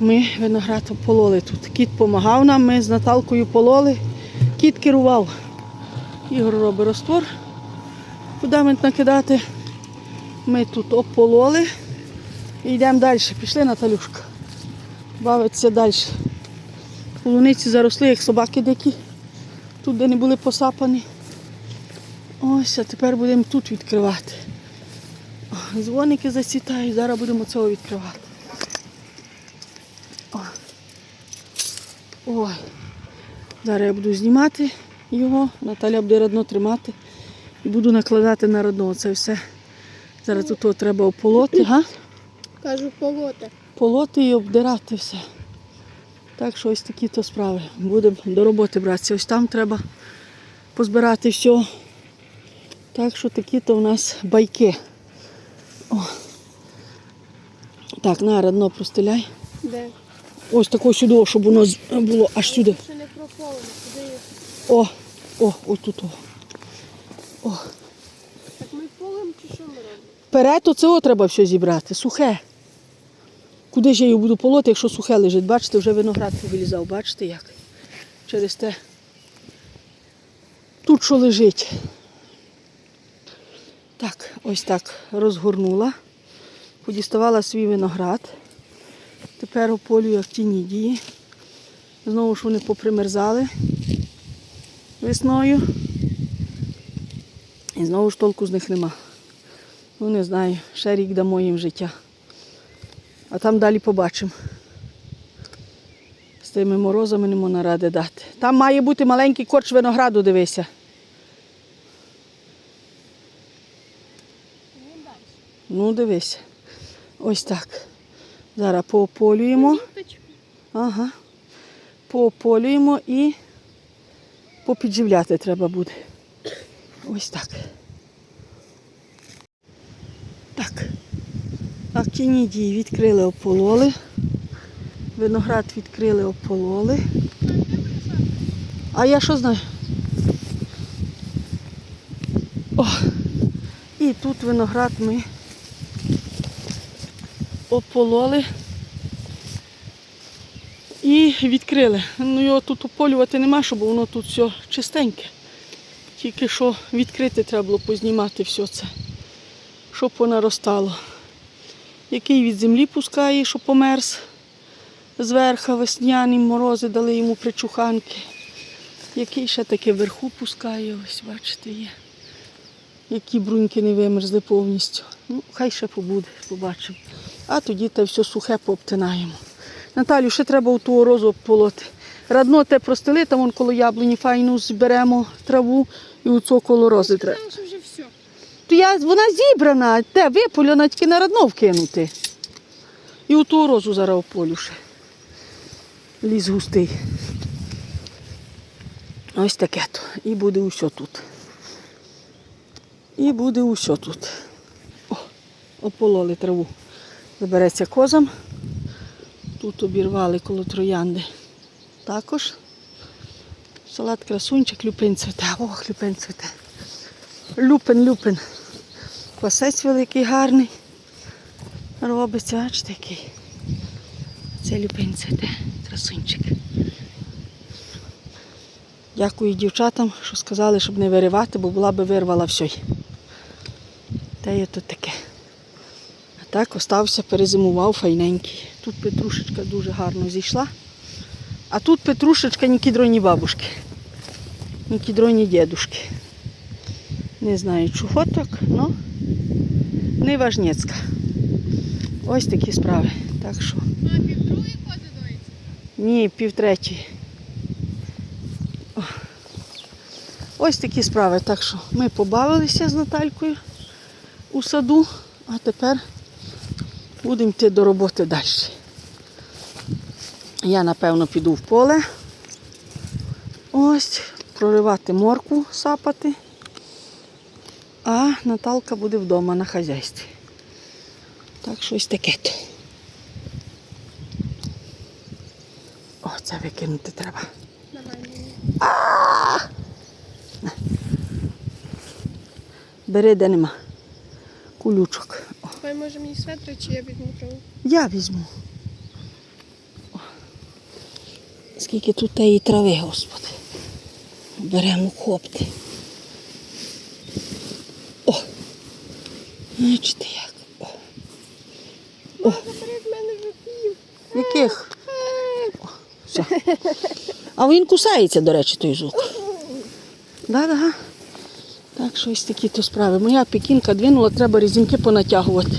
Ми виноград пололи тут. Кіт допомагав нам, ми з Наталкою пололи. Кіт керував. Ігор робить розтвор. Фундамент накидати. Ми тут опололи. І йдемо далі. Пішли, Наталюшка. Бавиться далі. Полуниці заросли, як собаки дикі. Тут, де не були посапані. Ось, а тепер будемо тут відкривати. Дзвоники зацвітають, зараз будемо цього відкривати. Ой. Зараз я буду знімати його, Наталя буде родно тримати і буду накладати на родно. Це все. Зараз тут треба ополоти, га? Кажу, полоти. полоти і обдирати все. Так що ось такі то справи. Будемо до роботи братися. Ось там треба позбирати все. Так що такі то в нас байки. О. Так, на дно простеляй. Де? Ось такого сюди, щоб воно було аж сюди. О, о, ось тут. О. Так ми полем чи що ми робимо? Вперед оцього треба все зібрати, сухе. Куди ж я його буду полоти, якщо сухе лежить? Бачите, вже виноград повилізав, бачите як? Через те. Тут що лежить. Так, ось так розгорнула. Подіставала свій виноград. Тепер ополюю актінідії. Знову ж вони попримерзали весною. І знову ж толку з них нема. Ну, не знаю, ще рік дамо їм життя. А там далі побачимо. З тими морозами не можна ради дати. Там має бути маленький корч винограду, дивися. Ну, дивись. Ось так. Зараз поополюємо. Ага. Поополюємо і попідживляти треба буде. Ось так. Так. Актінідії відкрили, опололи. Виноград відкрили, опололи. А я що знаю? О! І тут виноград ми опололи і відкрили. Ну його тут ополювати нема, щоб воно тут все чистеньке. Тільки що відкрити треба було познімати все це, щоб понаростало. Який від землі пускає, що померз зверху весняні морози дали йому причуханки. Який ще таке вверху пускає, ось бачите, є. Які бруньки не вимерзли повністю. Ну, хай ще побуде, побачимо. А тоді те все сухе пообтинаємо. Наталю, ще треба у ту розу обполоти. Радно те простили, там вон коло яблуні файну зберемо траву і у цього коло рози треба. Там вже все. То я, вона зібрана, те виполюна, тільки на радно вкинути. І у ту розу зараз ополю ще. Ліс густий. Ось таке то. І буде усе тут. І буде усе тут. О, опололи траву. Забереться козам. Тут обірвали коло троянди. Також. Салат красунчик, люпин цвете. Ох, люпин цвете. Люпин, люпин. Косець великий, гарний. Робиться аж такий. Це люпин цвете, красунчик. Дякую дівчатам, що сказали, щоб не виривати, бо була би вирвала все. Те є тут таке. Так остався, перезимував файненький. Тут петрушечка дуже гарно зійшла. А тут петрушечка ні кідроні бабушки, ні кідроні дідушки. Не знаю, чого так, але не важнецька. Ось такі справи. Так що, А півдругої кози доїться? ні, півтретій. Ось такі справи. Так що ми побавилися з Наталькою у саду, а тепер будемо йти до роботи далі. Я, напевно, піду в поле. Ось, проривати моркву, сапати. А Наталка буде вдома на хазяйстві. Так що ось таке. О, це викинути треба. Бери, де нема. Кулючок. О, Хай може мені светри, чи я візьму траву? я візьму. Скільки тут тієї трави, господи. Беремо копти. О! Бачите як. О. Мама, забери в мене жуків. Яких? О, все. А він кусається, до речі, той жук. Да-да. Так що ось такі то справи. Моя пекінка двинула, треба різінки понатягувати,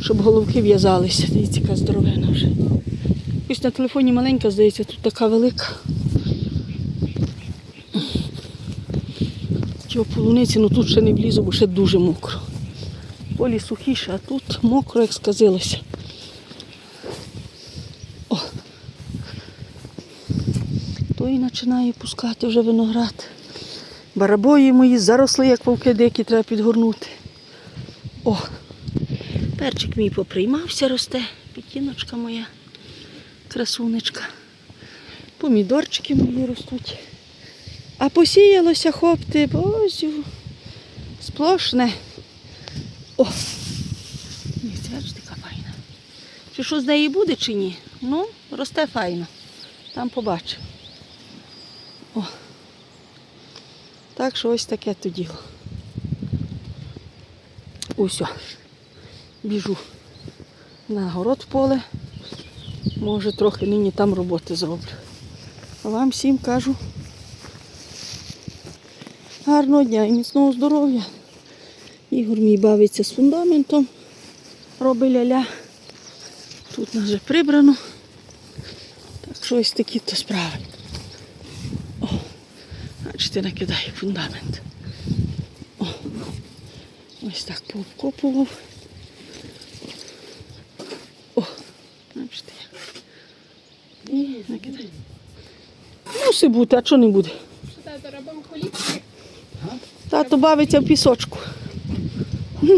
щоб головки в'язалися. Дивіться, яка здоровена вже. Ось на телефоні маленька, здається, тут така велика. Цього полуниці, ну тут ще не влізу, бо ще дуже мокро. Полі сухіше, а тут мокро, як сказилося. О. Той починає пускати вже виноград. Барабої мої заросли, як вовки дикі, треба підгорнути. О, перчик мій поприймався, росте, пікіночка моя, красунечка. Помідорчики мої ростуть. А посіялося хопти, бозю, сплошне. О, ні, бачите, яка файна. Чи що з неї буде, чи ні? Ну, росте файно. Там побачимо. О. Так що ось таке то діло. Усьо. Біжу на город поле. Може трохи нині там роботи зроблю. А вам всім кажу. Гарного дня і міцного здоров'я. Ігор мій бавиться з фундаментом. Робить ля-ля. Тут нас вже прибрано. Так що ось такі то справи. Бачите, накидає фундамент. О, ось так пообкопував. О, бачите. І накидає. Мусить бути, а чого не буде? Тато, робимо колібки? Тато бавиться в пісочку.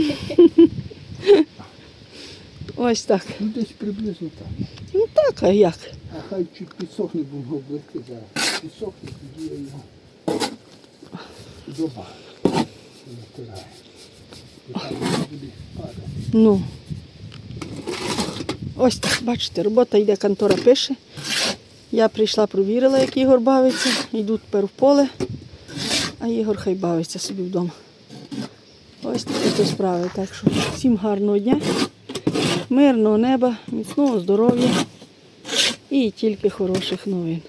Ось так. Ну, десь приблизно так. Ну так, а як? А хай чуть підсохне, бо близько зараз. Підсохне, тоді я його падати. Ну. Ось так, бачите, робота йде, контора пише. Я прийшла, провірила, як Ігор бавиться. Йду тепер в поле, а Ігор хай бавиться собі вдома. Ось такі то справи. Так що всім гарного дня, мирного неба, міцного здоров'я і тільки хороших новин.